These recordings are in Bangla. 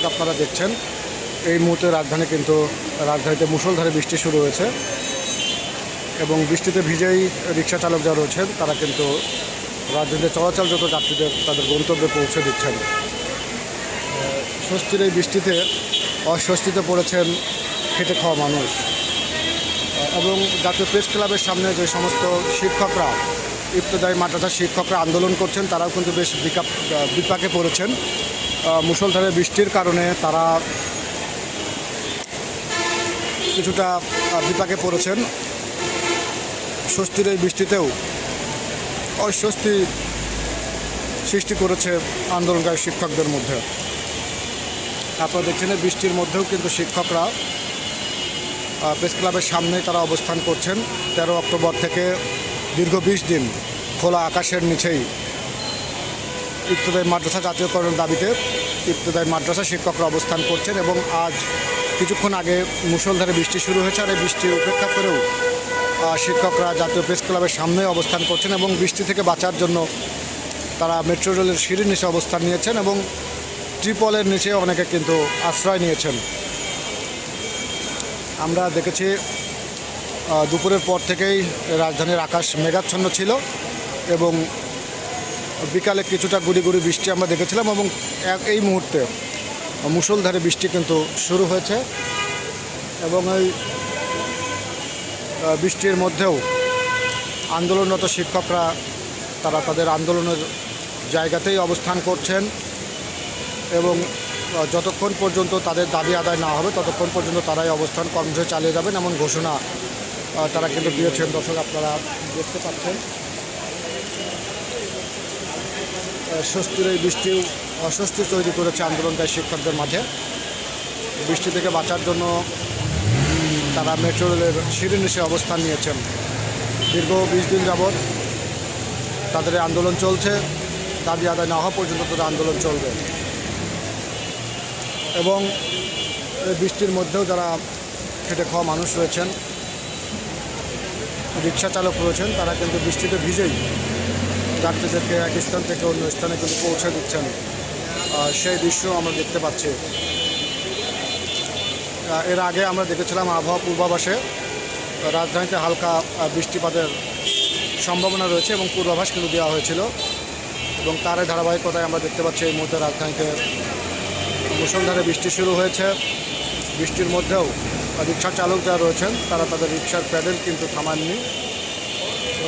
দর্শক আপনারা দেখছেন। এই মুহূর্তে রাজধানী কিন্তু রাজধানীতে মুষলধারে বৃষ্টি শুরু হয়েছে এবং বৃষ্টিতে ভিজেই রিক্সা চালক যারা রয়েছেন, তারা কিন্তু রাজধানীতে চলাচলরত যাত্রীদের তাদের গন্তব্যে পৌঁছে দিচ্ছেন। স্বস্তির এই বৃষ্টিতে অস্বস্তিতে পড়েছেন খেটে খাওয়া মানুষ। এবং জাতীয় প্রেস ক্লাবের সামনে যে সমস্ত শিক্ষকরা, ইফতদায়ী মাদ্রাসার শিক্ষকরা আন্দোলন করছেন, তারাও কিন্তু বেশ বিপাকে পড়েছেন। আহ, মুষলধারে বৃষ্টির কারণে তারা কিছুটা বিপাকে পড়েছেন। স্বস্তির এই বৃষ্টিতেও অস্বস্তি সৃষ্টি করেছে আন্দোলনকারী শিক্ষকদের মধ্যে। আপনারা দেখছেন বৃষ্টির মধ্যেও কিন্তু শিক্ষকরা প্রেস ক্লাবের সামনে তারা অবস্থান করছেন। তেরো অক্টোবর থেকে দীর্ঘ বিশ দিন খোলা আকাশের নিচেই ইফতেদায়ী মাদ্রাসা জাতীয়করণের দাবিতে ইফতেদায়ী মাদ্রাসা শিক্ষকরা অবস্থান করছেন এবং আজ কিছুক্ষণ আগে মুসলধারে বৃষ্টি শুরু হয়েছে আর এই বৃষ্টি উপেক্ষা করেও শিক্ষকরা জাতীয় প্রেস ক্লাবের সামনে অবস্থান করছেন এবং বৃষ্টি থেকে বাঁচার জন্য তারা মেট্রো রেলের সিঁড়ির নিচে অবস্থান নিয়েছেন এবং ট্রিপলের নিচে অনেকে কিন্তু আশ্রয় নিয়েছেন। আমরা দেখেছি দুপুরের পর থেকেই রাজধানীর আকাশ মেঘাচ্ছন্ন ছিল এবং বিকালে কিছুটা গুড়ি গুড়ি বৃষ্টি আমরা দেখেছিলাম এবং এই মুহূর্তে মুষলধারে বৃষ্টি কিন্তু শুরু হয়েছে এবং এই বৃষ্টির মধ্যেও আন্দোলনরত শিক্ষকরা তারা তাদের আন্দোলনের জায়গাতেই অবস্থান করছেন এবং যতক্ষণ পর্যন্ত তাদের দাবি আদায় না হবে ততক্ষণ পর্যন্ত তারাই অবস্থান কর্মসূচি চালিয়ে যাবেন এমন ঘোষণা তারা কিন্তু দিয়েছেন। দর্শক, আপনারা দেখতে পাচ্ছেন। স্বস্তির এই বৃষ্টিও অস্বস্তি তৈরি করেছে আন্দোলনকারী শিক্ষকদের মাঝে। বৃষ্টি থেকে বাঁচার জন্য তারা মেট্রো রেলের সিঁড়ির নিচে অবস্থান নিয়েছেন। দীর্ঘ বিশ দিন যাবৎ তাদের আন্দোলন চলছে। দাবি আদায় না হওয়া পর্যন্ত তাদের আন্দোলন চলবে। এবং বৃষ্টির মধ্যেও যারা খেটে খাওয়া মানুষ রয়েছেন, রিক্সা চালক রয়েছেন, তারা কিন্তু বৃষ্টিতে ভিজেই যাত্রীদেরকে এক স্থান থেকে অন্য স্থানে কিন্তু পৌঁছে দিচ্ছেন। সেই দৃশ্য আমরা দেখতে পাচ্ছি। এর আগে আমরা দেখেছিলাম আবহাওয়া পূর্বাভাসে রাজধানীতে হালকা বৃষ্টিপাতের সম্ভাবনা রয়েছে এবং পূর্বাভাস কিন্তু দেওয়া হয়েছিল এবং তারই ধারাবাহিকতায় আমরা দেখতে পাচ্ছি এই মুহূর্তে রাজধানীতে মুসলধারে বৃষ্টি শুরু হয়েছে। বৃষ্টির মধ্যেও রিক্সা চালক যারা রয়েছেন, তারা তাদের রিক্সার প্যাডেল কিন্তু থামাননি।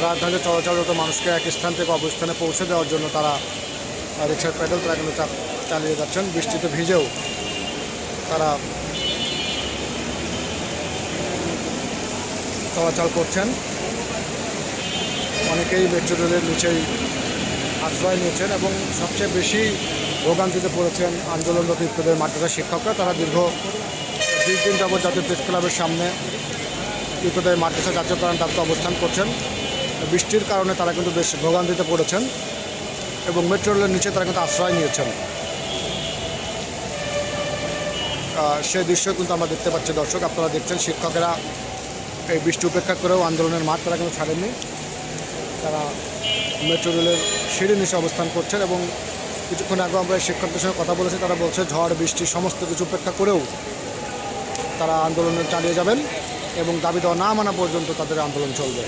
রাজধানীতে চলাচলরত মানুষকে এক স্থান থেকে অবস্থানে পৌঁছে দেওয়ার জন্য তারা রিক্সার প্যাডেল তারা কিন্তু চালিয়ে যাচ্ছেন। বৃষ্টিতে ভিজেও তারা চলাচল করছেন। অনেকেই মেট্রো রেলের নিচেই আশ্রয় নিয়েছেন এবং সবচেয়ে বেশি ভোগান্তিতে পড়েছেন আন্দোলনরত ইত্যাদের মাদ্রাসা শিক্ষকরা। তারা দীর্ঘ দুই দিন যাবৎ জাতীয় প্রেস ক্লাবের সামনে ইত্যাদের মাদ্রাসা জাতীয়করণ দাবিতে অবস্থান করছেন। বৃষ্টির কারণে তারা কিন্তু বেশ ভোগান্তিতে পড়েছেন এবং মেট্রো রেলের নিচে তারা কিন্তু আশ্রয় নিয়েছেন। সেই দৃশ্য কিন্তু আমরা দেখতে পাচ্ছি দর্শক, আপনারা দেখছেন শিক্ষকেরা এই বৃষ্টি উপেক্ষা করেও আন্দোলনের মাঠ তারা কিন্তু ছাড়েননি। তারা মেট্রো রেলের সিঁড়ি নিচে অবস্থান করছেন এবং কিছুক্ষণ আগে আমরা শিক্ষকদের সঙ্গে কথা বলেছি, তারা বলছে ঝড়, বৃষ্টি সমস্ত কিছু উপেক্ষা করেও তারা আন্দোলন চালিয়ে যাবেন এবং দাবি দেওয়া না মানা পর্যন্ত তাদের আন্দোলন চলবে।